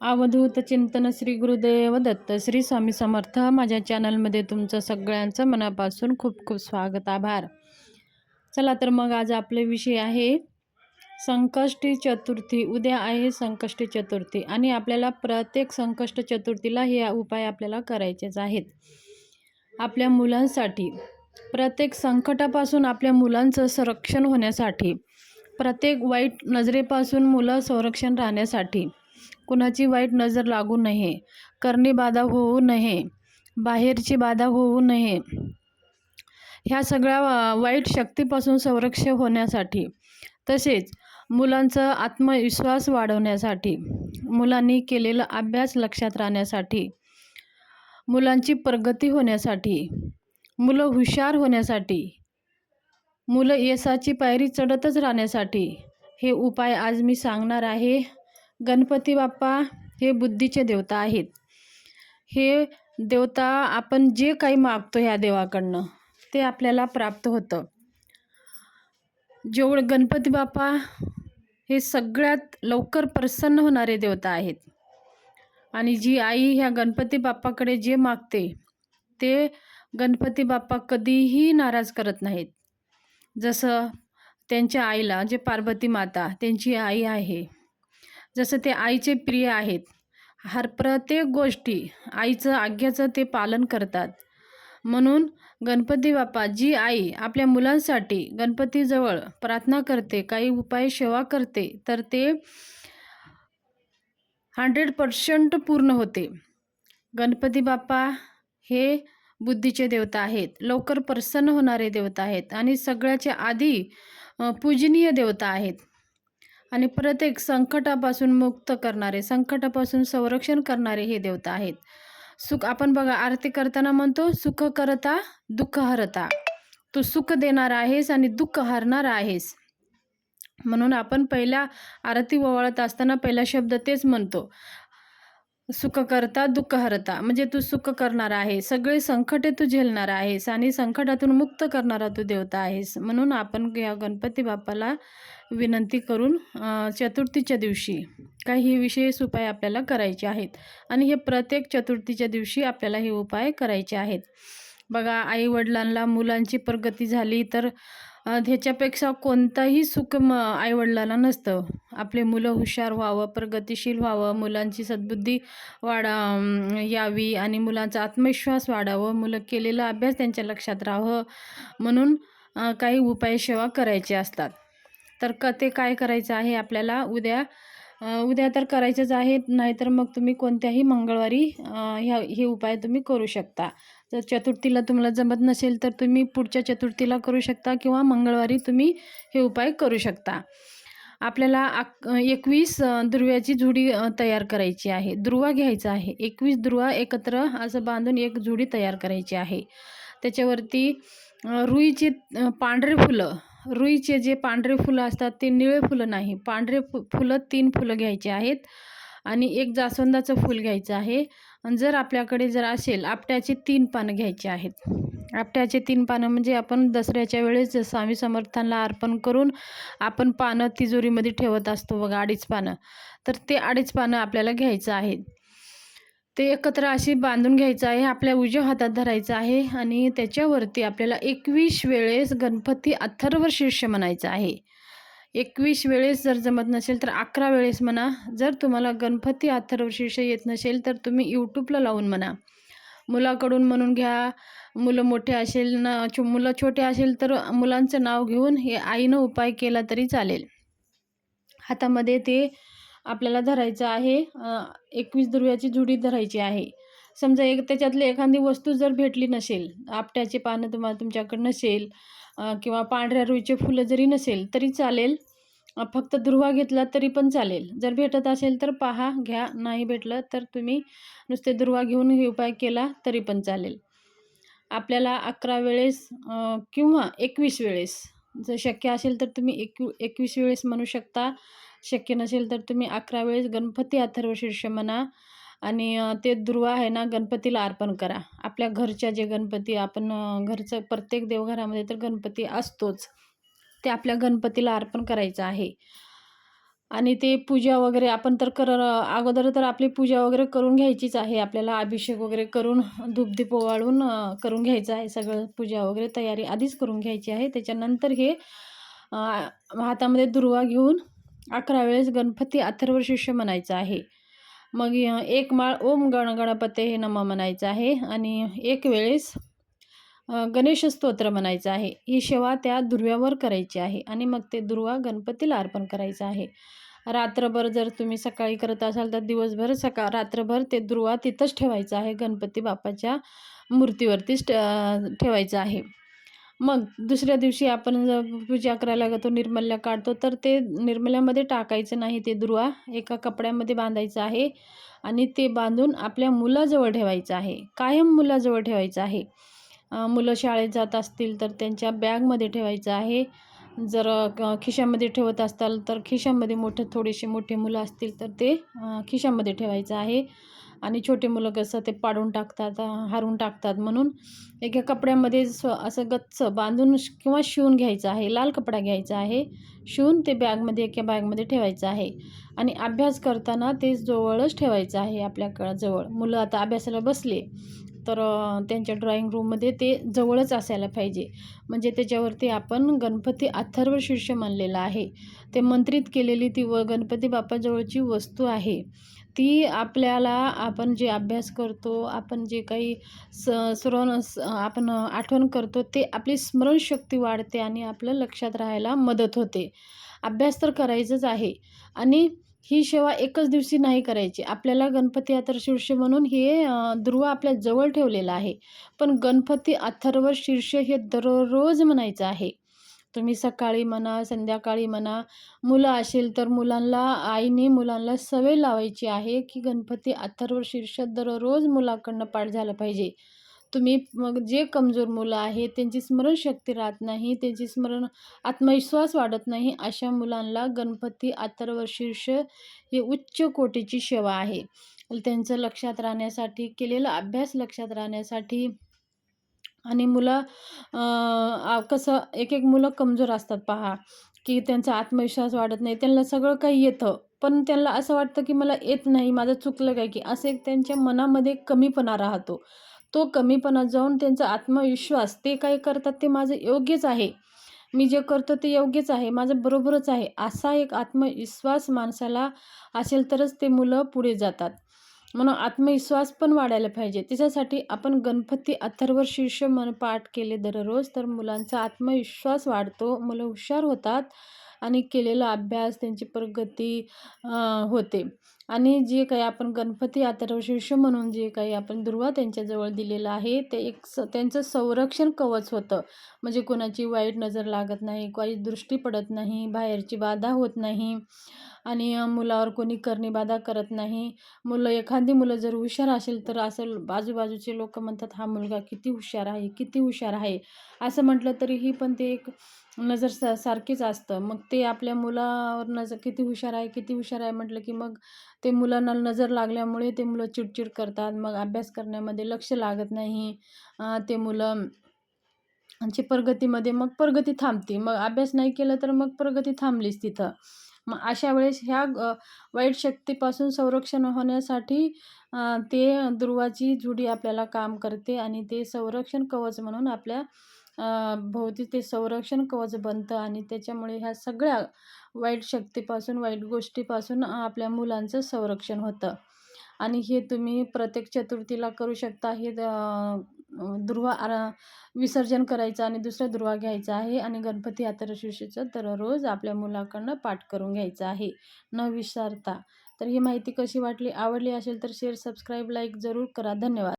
अवधूत चिंतन श्री गुरुदेव दत्त श्री स्वामी समर्थ. माझ्या चॅनलमध्ये तुमचं सगळ्यांचं मनापासून खूप खूप स्वागत आभार. चला तर मग आज आपले विषय आहे संकष्टी चतुर्थी. उद्या आहे संकष्टी चतुर्थी आणि आपल्याला प्रत्येक संकष्ट चतुर्थीला हे उपाय आपल्याला करायचेच आहेत. आपल्या मुलांसाठी प्रत्येक संकटापासून आपल्या मुलांचं संरक्षण होण्यासाठी प्रत्येक वाईट नजरेपासून मुलं संरक्षण राहण्यासाठी कुणाची वाईट नजर लागू नये. करणी बाधा होऊ नये. बाहेरची बाधा होऊ नये. ह्या सगळ्या वाईट शक्तीपासून संरक्षण होण्यासाठी तसेच मुलांचा आत्मविश्वास वाढवण्यासाठी मुलांनी केलेला अभ्यास लक्षात राहण्यासाठी मुलांची प्रगती होण्यासाठी मुलं हुशार होण्यासाठी मुलं यशाची पायरी चढतच राहण्यासाठी हे उपाय आज मी सांगणार आहे. गणपती बाप्पा हे बुद्धीचे देवता आहेत. हे देवता आपण जे काही मागतो ह्या देवाकडनं ते आपल्याला प्राप्त होतं. जेवढं गणपती बाप्पा हे सगळ्यात लवकर प्रसन्न होणारे देवता आहेत. आणि जी आई ह्या गणपती बाप्पाकडे जे मागते ते गणपती बाप्पा कधीही नाराज करत नाहीत. जसं त्यांच्या आईला जे पार्वती माता त्यांची आई आहे. जसं ते आईचे प्रिय आहेत. हर प्रत्येक गोष्टी आईचं आज्ञाचं ते पालन करतात. म्हणून गणपती बाप्पा जी आई आपल्या मुलांसाठी गणपतीजवळ प्रार्थना करते काही उपाय सेवा करते तर ते हंड्रेड पर्सेंट पूर्ण होते. गणपती बाप्पा हे बुद्धीचे देवता आहेत लवकर प्रसन्न होणारे देवता आहेत आणि सगळ्याच्या आधी पूजनीय देवता आहेत. आणि प्रत्येक संकटापासून मुक्त करणारे संकटापासून संरक्षण करणारे हे देवता आहेत. सुख आपण बघा आरती करताना म्हणतो सुख करता दुःख हरता. तू सुख देणार आहेस आणि दुःख हरणार आहेस. म्हणून आपण पहिल्या आरती ओवाळत असताना पहिला शब्द तेच म्हणतो. सुख करता दुःख हरता. म्हणजे तू सुख करणार आहे सगळे संकटे तू झेलणार आहेस आणि संकटातून मुक्त करणारा तू देवता आहेस. म्हणून आपण या गणपती बाप्पाला विनंती करून चतुर्थीच्या दिवशी काही विशेष उपाय आपल्याला करायचे आहेत. आणि हे प्रत्येक चतुर्थीच्या दिवशी आपल्याला हे उपाय करायचे आहेत. बघा आईवडिलांना मुलांची प्रगती झाली तर ह्याच्यापेक्षा कोणताही सुख म आईवडिलांना नसतं. आपले मुलं हुशार व्हावं प्रगतिशील व्हावं मुलांची सद्बुद्धी वाढा यावी आणि मुलांचा आत्मविश्वास वाढावं मुलं केलेला अभ्यास त्यांच्या लक्षात राहावं म्हणून काही उपाय सेवा करायचे असतात. तर क ते काय करायचं आहे आपल्याला? उद्या उद्या तर करायचंच आहे नाहीतर मग तुम्ही कोणत्याही मंगळवारी ह्या हे उपाय तुम्ही करू शकता. जर चतुर्थीला तुम्हाला जमत नसेल तर तुम्ही पुढच्या चतुर्थीला करू शकता किंवा मंगळवारी तुम्ही हे उपाय करू शकता. आपल्याला आक एकवीस दुर्व्याची जुडी तयार करायची आहे. दुर्वा घ्यायचा आहे. एकवीस दुर्वा एकत्र असं बांधून एक जुडी तयार करायची आहे. त्याच्यावरती रुईचे पांढरे फुलं रुईचे जे पांढरे फुलं असतात ते निळे फुलं नाही. पांढरे फु फुलं तीन फुलं घ्यायची आहेत. आणि एक जास्वंदाचं फूल घ्यायचं आहे. आणि जर आपल्याकडे जर असेल आपट्याचे तीन पानं घ्यायचे आहेत. आपट्याचे तीन पानं म्हणजे आपण दसऱ्याच्या वेळेस स्वामी समर्थांना अर्पण करून आपण पानं तिजोरीमध्ये ठेवत असतो बघा अडीच पानं. तर ते अडीच पानं आपल्याला घ्यायचं आहे. ते एकत्र अशी बांधून घ्यायचं आहे आपल्या उजव्या हातात धरायचं आहे आणि त्याच्यावरती आपल्याला एकवीस वेळेस गणपती अथर्व शीर्ष म्हणायचं आहे. एकवीस वेळेस जर जमत नसेल तर अकरा वेळेस म्हणा. जर तुम्हाला गणपती अथर्वशीर्ष येत नसेल तर तुम्ही यूट्यूबला लावून म्हणा. मुलाकडून म्हणून घ्या. मुलं मोठे असेल ना छो मुलं छोटे असेल तर मुलांचं नाव घेऊन हे आईनं उपाय केला तरी चालेल. हातामध्ये ते आपल्याला धरायचं आहे. एकवीस दुर्व्याची जुडी धरायची आहे. समजा एक त्याच्यातली एखादी वस्तू जर भेटली नसेल आपट्याचे पानं तुम्हाला तुमच्याकडे नसेल किंवा पांढऱ्या रुईचे फुलं जरी नसेल तरी चालेल. फक्त दुर्वा घेतला तरी पण चालेल. जर भेटत असेल तर पहा घ्या. नाही भेटलं तर तुम्ही नुसते दुर्वा घेऊन हे उपाय केला तरी पण चालेल. आपल्याला अकरा वेळेस किंवा एकवीस वेळेस जर शक्य असेल तर तुम्ही एकवी एकवीस वेळेस म्हणू शकता. शक्य नसेल तर तुम्ही अकरा वेळेस गणपती अथर्व शीर्ष म्हणा आणि ते दुर्वा आहे ना गणपतीला अर्पण करा. आपल्या घरच्या जे गणपती आपण घरचं प्रत्येक देवघरामध्ये तर गणपती असतोच. ते आपल्या गणपतीला अर्पण करायचं आहे. आणि ते पूजा वगैरे आपण तर कर अगोदर तर आपली पूजा वगैरे करून घ्यायचीच आहे. आपल्याला अभिषेक वगैरे करून धूपदीप ओवाळून करून घ्यायचं आहे. सगळं पूजा वगैरे तयारी आधीच करून घ्यायची आहे. त्याच्यानंतर हे हातामध्ये दुर्वा घेऊन अकरा वेळेस गणपती अथर्व शिष्य म्हणायचं आहे. मग एक माळ ओम गण गणपते हे नम म्हणायचं आहे. आणि एक वेळेस गणेश स्तोत्र म्हणायचं आहे. ही सेवा त्या दुर्व्यावर करायची आहे आणि मग ते दुर्वा गणपतीला अर्पण करायचं आहे. रात्रभर जर तुम्ही सकाळी करत असाल तर दिवसभर सका रात्रभर ते दुर्वा तिथंच ठेवायचं आहे. गणपती बाप्पाच्या मूर्तीवरतीच ठेवायचं आहे. मग दुसऱ्या दिवशी आपण जर पूजा करायला जातो निर्मल्या काढतो तर ते निर्मल्यामध्ये टाकायचं नाही. ते दुर्वा एका कपड्यामध्ये बांधायचं आहे आणि ते बांधून आपल्या मुलाजवळ ठेवायचं आहे. कायम मुलाजवळ ठेवायचं आहे. मुलं शाळेत जात असतील तर त्यांच्या बॅगमध्ये ठेवायचं आहे. जर क- खिशामध्ये ठेवत असताल तर खिशामध्ये मोठे थोडेसे मोठे मुलं असतील तर ते खिशामध्ये ठेवायचं आहे. आणि छोटे मुलं कसं ते पाडून टाकतात हारून टाकतात म्हणून एका कपड्यामध्ये स्व असं गच्च बांधून किंवा शिवून घ्यायचं आहे. लाल कपडा घ्यायचा आहे. शिवून ते बॅगमध्ये एका बॅगमध्ये ठेवायचं आहे. आणि अभ्यास करताना ते जवळच ठेवायचं आहे आपल्याकडं जवळ. मुलं आता अभ्यासाला बसले. तर त्यांच्या ड्रॉइंग रूममध्ये ते जवळच असायला पाहिजे. म्हणजे त्याच्यावरती आपण गणपती अथर्व शीर्ष मानलेलं आहे. ते मंत्रित केलेली ती व गणपती बाप्पाजवळची वस्तू आहे. ती आपल्याला आपण जे अभ्यास करतो आपण जे काही स स्मरण आपण आठवण करतो ते आपली स्मरणशक्ती वाढते आणि आपलं लक्षात राहायला मदत होते. अभ्यास तर करायचंच आहे. आणि ही सेवा एकच दिवशी नाही करायची. आपल्याला गणपती अथर्व शीर्ष म्हणून हे ध्रुव दुर्वा आपल्या जवळ ठेवलेलं आहे. पण गणपती अथर्व शीर्ष हे दररोज म्हणायचं आहे. तुम्ही सकाळी म्हणा संध्याकाळी म्हणा मुलं असेल तर मुलांना आईने मुलांना सवय लावायची आहे की गणपती अथर्व शीर्ष दररोज मुलाकडनं पाठ झालं पाहिजे. तुम्ही मग जे कमजोर मुलं आहेत त्यांची स्मरणशक्ती राहत नाही त्यांची स्मरण आत्मविश्वास वाढत नाही अशा मुलांना गणपती अथर्व शीर्ष ही उच्च कोटीची सेवा आहे. त्यांचं लक्षात राहण्यासाठी केलेला अभ्यास लक्षात राहण्यासाठी आणि मुलं कसं एक एक मुलं कमजोर असतात पहा की त्यांचा आत्मविश्वास वाढत नाही त्यांना सगळं काही येतं पण त्यांना असं वाटतं की मला येत नाही माझं चुकलं काय की असं एक त्यांच्या मनामध्ये कमीपणा राहतो. तो कमीपणा जाऊन त्यांचा आत्मविश्वास ते काय करतात ते माझं योग्यच आहे. मी जे करतो ते योग्यच आहे माझं बरोबरच आहे. असा एक आत्मविश्वास माणसाला असेल तरच ते मुलं पुढे जातात. म्हणून आत्मविश्वास पण वाढायला पाहिजे. त्याच्यासाठी आपण गणपती अथर्व शीर्ष मन पाठ केले दररोज तर मुलांचा आत्मविश्वास वाढतो. मुलं हुशार होतात. आणि केलेला अभ्यास त्यांची प्रगती होते. आणि जे काही आपण गणपती अथर्व शिष्य म्हणून जे काही आपण दुर्वा त्यांच्याजवळ दिलेलं आहे ते एक स त्यांचं संरक्षण कवच होतं. म्हणजे कोणाची वाईट नजर लागत नाही काही दृष्टी पडत नाही बाहेरची बाधा होत नाही. आणि मुलावर कोणी करणीबाधा करत नाही. मुलं एखादी मुलं जर हुशार असेल तर असं आजूबाजूचे लोक म्हणतात हा मुलगा किती हुशार आहे किती हुशार आहे. असं म्हटलं तरीही पण ते एक नजर सा सारखीच असतं. मग ते आपल्या मुलावर नजर किती हुशार आहे किती हुशार आहे? म्हटलं की मग ते मुलांना नजर लागल्यामुळे ते मुलं चिडचिड करतात. मग अभ्यास करण्यामध्ये लक्ष लागत नाही. ते मुलं ची प्रगतीमध्ये मग प्रगती थांबते. मग अभ्यास नाही केला तर मग प्रगती थांबलीच तिथं. मग अशा वेळेस ह्या वाईट शक्तीपासून संरक्षण होण्यासाठी ते दुर्वाची जुडी आपल्याला काम करते आणि ते संरक्षण कवच म्हणून आपल्या भोवती ते संरक्षण कवच बनतं आणि त्याच्यामुळे ह्या सगळ्या वाईट शक्तीपासून वाईट गोष्टीपासून आपल्या मुलांचं संरक्षण होतं. आणि हे तुम्ही प्रत्येक चतुर्थीला करू शकता. हे दुर्वा आरा विसर्जन करायचं आणि दुसरा दुर्वा घ्यायचा आहे आणि गणपती अथर्वशीर्षेचं दररोज आपल्या मुलाकडनं पाठ करून घ्यायचं आहे. न विसरता. तर ही माहिती कशी वाटली आवडली असेल तर शेअर सबस्क्राईब लाईक जरूर करा. धन्यवाद.